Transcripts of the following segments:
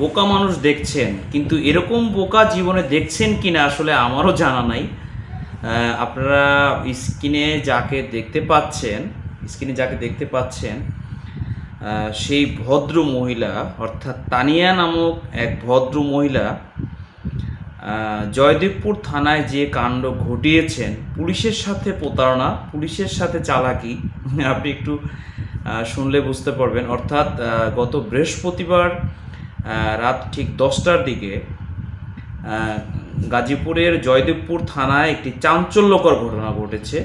বোকা মানুষ দেখছেন, কিন্তু এরকম বোকা জীবনে দেখছেন কি না আসলে আমারও জানা নাই। আপনারা স্ক্রিনে যাকে দেখতে পাচ্ছেন, স্ক্রিনে যাকে দেখতে পাচ্ছেন সেই ভদ্র মহিলা, অর্থাৎ তানিয়া নামক এক ভদ্র মহিলা জয়দেবপুর থানায় যে কাণ্ড ঘটিয়েছেন, পুলিশের সাথে প্রতারণা, পুলিশের সাথে চালাকি, আপনি একটু শুনলে বুঝতে পারবেন। অর্থাৎ গত বৃহস্পতিবার রাত ঠিক দশটার দিকে গাজীপুরের জয়দেবপুর থানায় একটি চাঞ্চল্যকর ঘটনা ঘটেছে।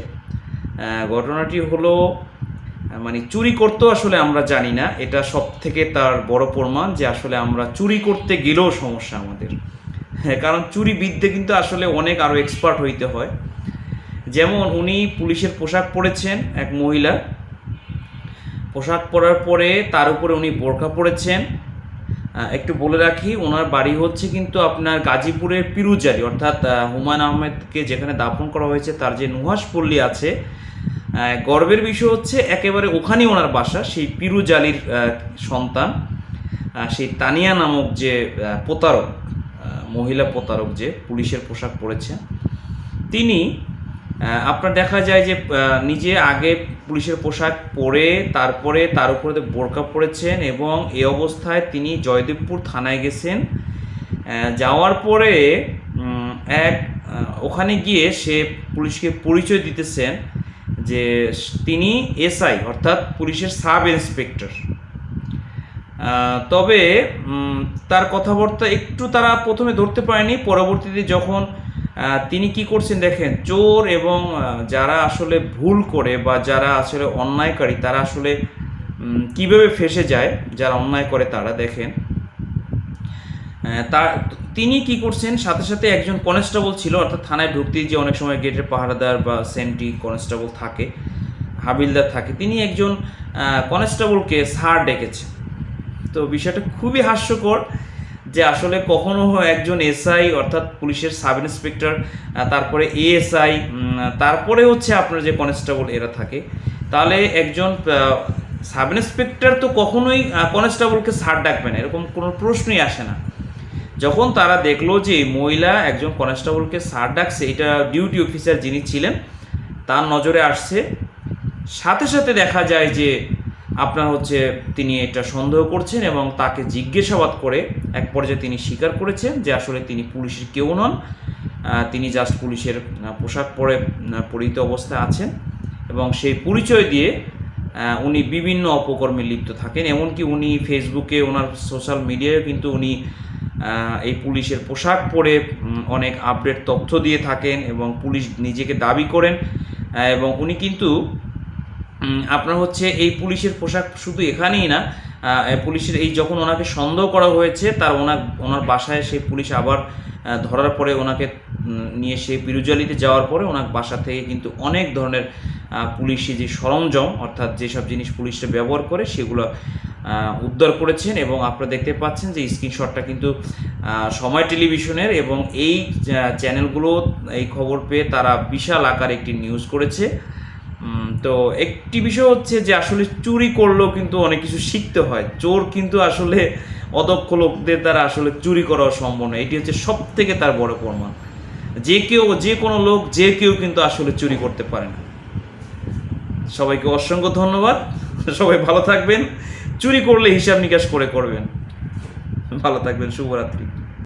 ঘটনাটি হলো মানে চুরি করতেও আসলে আমরা জানি না। এটা সব থেকে তার বড় প্রমাণ যে আসলে আমরা চুরি করতে গেলেও সমস্যা আমাদের। হ্যাঁ কারণ চুরি বিদ্যে কিন্তু আসলে অনেক আরও এক্সপার্ট হইতে হয়। যেমন উনি পুলিশের পোশাক পরেছেন এক মহিলা। পোশাক পরার পরে তার উপরে উনি বোরখা পরেছেন। একটু বলে রাখি, ওনার বাড়ি হচ্ছে কিন্তু আপনার গাজীপুরের পিরুজারি অর্থাৎ হুমায়ুন আহমেদকে যেখানে দাফন করা হয়েছে তার যে নুহাস পল্লী আছে গর্বের বিষয় হচ্ছে একেবারে ওখানেই ওনার বাসা, সেই পিরুজালির সন্তান সেই তানিয়া নামক যে প্রতারক মহিলা প্রতারক যে পুলিশের পোশাক পরেছেন তিনি আপনার দেখা যায় যে নিজে আগে পুলিশের পোশাক পরে, তারপরে তার উপরে বোরকা পরেছেন এবং এ অবস্থায় তিনি জয়দেবপুর থানায় গেছেন। যাওয়ার পরে এক ওখানে গিয়ে সে পুলিশকে পরিচয় দিতেছেন যে তিনি এসআই, অর্থাৎ পুলিশের সাব ইন্সপেক্টর। তবে তার কথাবার্তা একটু তারা প্রথমে ধরতে পারেনি। পরবর্তীতে যখন তিনি কি করছেন দেখেন, চোর এবং যারা আসলে ভুল করে বা যারা আসলে অন্যায়কারী তারা আসলে কীভাবে ফেসে যায়, যারা অন্যায় করে তারা দেখেন। তার তিনি কি করছেন, সাথে সাথে একজন কনস্টেবল ছিল, অর্থাৎ থানায় ঢুকতেই যে অনেক সময় গেটের পাহারাদার বা সেন্ট্রি কনস্টেবল থাকে, হাবিলদার থাকে, তিনি একজন কনস্টেবলকে স্যার ডেকেছেন। তো বিষয়টা খুবই হাস্যকর যে আসলে কখনো একজন এসআই, অর্থাৎ পুলিশের সাব ইন্সপেক্টর তারপরে এএসআই তারপরে হচ্ছে আপনার যে কনস্টেবল এরা থাকে। তাহলে একজন সাব ইন্সপেক্টর তো কখনোই কনস্টেবলকে স্যার ডাকবে না, এরকম কোনো প্রশ্নই আসে না। যখন তারা দেখল যে মহিলা একজন কনস্টেবলকে স্যার ডাকছে, এটা ডিউটি অফিসার যিনি ছিলেন, তার নজরে আসছে। সাথে সাথে দেখা যায় যে আপনার হচ্ছে তিনি এটা সন্দেহ করছেন এবং তাকে জিজ্ঞাসাবাদ করে এক পর্যায়ে তিনি স্বীকার করেছেন যে আসলে তিনি পুলিশের কেউ নন। তিনি জাস্ট পুলিশের পোশাক পরে পরিহিত অবস্থায় আছেন এবং সেই পরিচয় দিয়ে উনি বিভিন্ন অপকর্মে লিপ্ত থাকেন। এমনকি উনি ফেসবুকে, ওনার সোশ্যাল মিডিয়ায় কিন্তু উনি এই পুলিশের পোশাক পরে অনেক আপডেট তথ্য দিয়ে থাকেন এবং পুলিশ নিজেকে দাবি করেন। এবং উনি কিন্তু আপনার হচ্ছে এই পুলিশের পোশাক শুধু এখানেই না পুলিশের এই যখন ওনাকে সন্দেহ করা হয়েছে, তার ওনার ওনার বাসায় সেই পুলিশ আবার ধরার পরে ওনাকে নিয়ে সেই পিরুজালিতে যাওয়ার পরে ওনার বাসা থেকে কিন্তু অনেক ধরনের পুলিশি যে সরঞ্জাম, অর্থাৎ যেসব জিনিস পুলিশরা ব্যবহার করে, সেগুলো উদ্ধার করেছেন এবং আপনারা দেখতে পাচ্ছেন যে স্ক্রিনশটটা কিন্তু সময় টেলিভিশনের এবং এই চ্যানেলগুলো, এই খবর পেয়ে তারা বিশাল আকার একটি নিউজ করেছে। তো একটি বিষয় হচ্ছে যে আসলে চুরি করলেও কিন্তু অনেক কিছু শিখতে হয়। চোর কিন্তু আসলে অদক্ষ লোকদের দ্বারা আসলে চুরি করা সম্ভব নয়। এটি হচ্ছে সব থেকে তার বড় প্রমাণ। যে কেউ, যে কোনো লোক, যে কেউ কিন্তু আসলে চুরি করতে পারে না। সবাইকে অসংখ্য ধন্যবাদ। সবাই ভালো থাকবেন। চুরি করলে হিসাব নিকাশ করে করবেন। ভালো থাকবেন। শুভরাত্রি।